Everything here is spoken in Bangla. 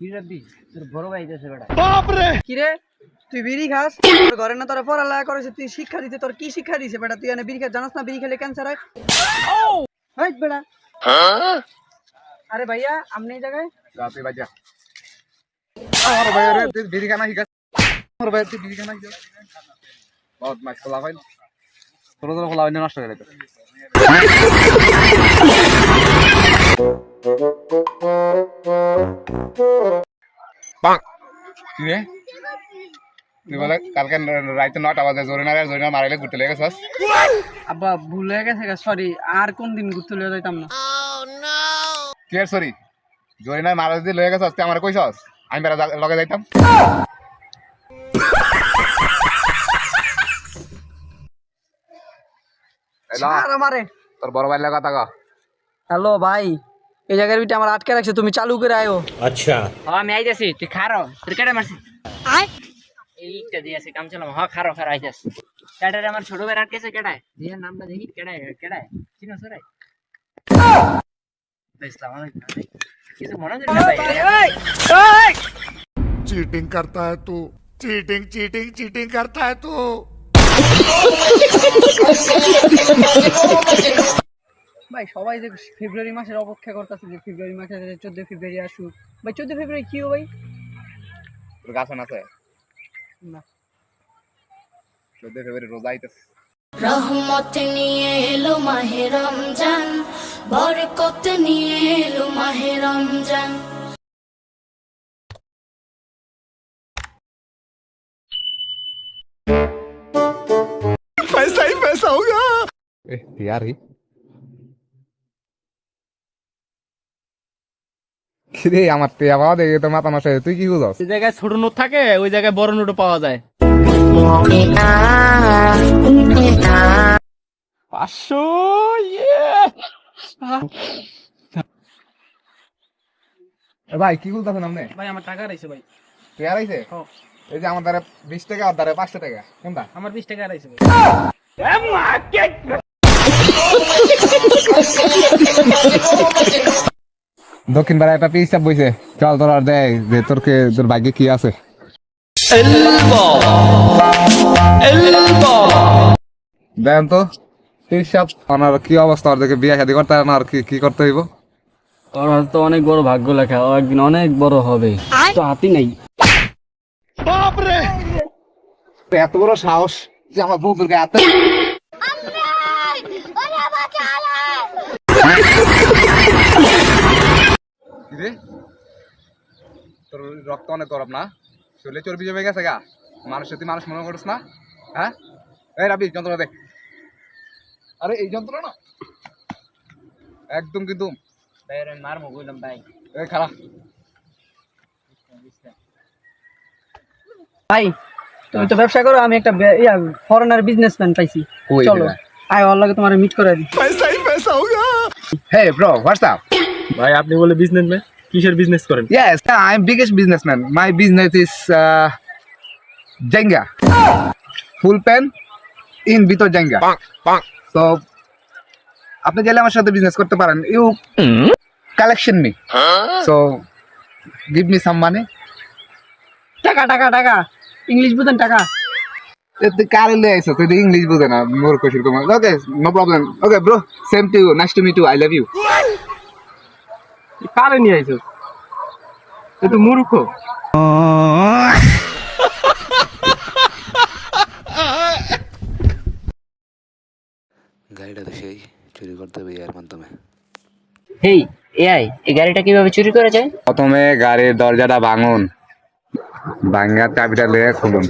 কি রাব্বি তোর বড় ভাই দেশে বেড়া কিরে তুই বিড়ি খাস? তোর ঘরে না তোরা পড়ালেখা করেছে তুই শিক্ষা দিতে তোর কি শিক্ষা দিছে বেটা? তুই এনে বিড়ি খা জানাস না বিড়ি খেলে ক্যান্সার হয়? হয় বেটা। আরে ভাইয়া আপনি এই জায়গায়? রাতে বাজা আমার ভাই রে তুই বিড়ি খানা শিখাস। আমার ভাই তুই বিড়ি খানা শিখাস। বহুত মাছ খোলা হয় খোলা হয় নষ্ট করে রে তুই বলে কালকে রাইতে নটা বাজে জোরে না জোরে না মারাইলে ঘুরতে লেগে গেছস আব্বা ভুল হয়ে গেছে সরি আর কোন দিন ঘুরতে লিয়ে যাইতাম না? কি আর সরি জোরে না মারা যদি লয়ে গেছস তুই আমার কইছস আমি বেড়া লগে যাইতাম। এলা, আর আমারে তোর বড় ভাই লাগা তাকা হ্যালো ভাই। এই জায়গার ভিতরে আমার আটকে রাখছে তুমি চালু করে আয়ো হ আমি আইতাছি তুই খারো তোর কেডা মারছিস এইটা দিয়েছে কাম চালাম হ খারো খারো আইতাছি কেডারে আমার ছোট ভাই আটকেছে কেডায় দিয়ে নামটা দেখি কেডায় কেডায় চিনো সরাই ইসলাম আলাইকুম কিছু মনে করি না ভাই चीटिंग करता है तू चीटिंग चीटिंग चीटिंग करता है तू ভাই সবাই যে ফেব্রুয়ারি মাসের অপেক্ষা করতেছে যে ফেব্রুয়ারি মাসে চোদ্দ ফেব্রুয়ারি আসুক ভাই চোদ্দ ফেব্রুয়ারি কি হবে ভাই তোর গাছ আছে না চোদ্দ ফেব্রুয়ারি রোজা আইতেছে রহমত নিয়ে এলো মাহে রমজান বরকত নিয়ে এলো মাহে রমজান पैसा ही पैसा होगा এ ইয়ার কিরে আমার টিয়া বাবা দেখে তো মাথা নষ্ট তুই কি বুঝস যে জায়গায় ছোট নোট থাকে ওই জায়গায় বড় নোটও পাওয়া যায়। পাঁচশো ইয়ে। ভাই কি বলতেছেন আপনি? ভাই আমার টাকা রাইছে ভাই। টিয়া আইছে এই যে আমার দ্বারা বিশ টাকা আর দ্বারা পাঁচশো টাকা। কোনটা? আমার বিশ টাকা রাইছে ভাই। দক্ষিণ পাড়া একটা পিস চাপ বইছে। চল তোর আর দেয় যে তোর কে তোর ভাগ্যে কি আছে? দেন তো পিস চাপ। আমার কি অবস্থা? ওর দেখে বিয়ে শাদি করতে না? আর কি কি করতে হইব? ওর তো অনেক বড় ভাগ্য লেখা। ও একদিন অনেক বড় হবে। তো হাতি নাই। এত বড় সাহস যে আমার বন্ধুর গায়ে হাত কিরে তোর রক্ত অনেক গরম না? শরীরে চর্বি জমে গেছে গা। মানুষ তুই মানুষ মনে করিস না হ্যাঁ? রাবি যন্ত্রণা দেখ আরে এই যন্ত্রণা না? একদম কিন্তু মারমো কইলাম ভাই। এই খারাপ ভাই তুমি তো ব্যবসা করো আমি একটা ইয়া ফরেনার বিজনেসম্যান পাইছি। চলো আয় লাগে তোমার মিট করে দিই। পয়সা পয়সা হোগা হে ব্রো হোয়াটস আপ ভাই আপনি বলে বিজনেসম্যান কিসের বিজনেস করেন? Yes, I'm biggest businessman. My business is uh, Jenga. Full pen in ভিতর Jenga. So আপনি চাইলে আমার সাথে বিজনেস করতে পারেন। You collection me so give me some money টাকা টাকা টাকা। ইংলিশ বুঝেন টাকা। তুই কারে লে আইছো তুই ইংলিশ বুঝে না মূর্খ সেরকম okay no problem okay bro same to you nice to meet you I love you কারে নিয়ে আইছো? এ তো মূর্খ। গাড়িটা তো সেই চুরি করতে হবে এর মাধ্যমে। হেই এআই এই গাড়িটা কীভাবে চুরি করা যায়? প্রথমে গাড়ির দরজাটা ভাঙুন। ভাঙ্গা চাবিটা লেগে খুলুন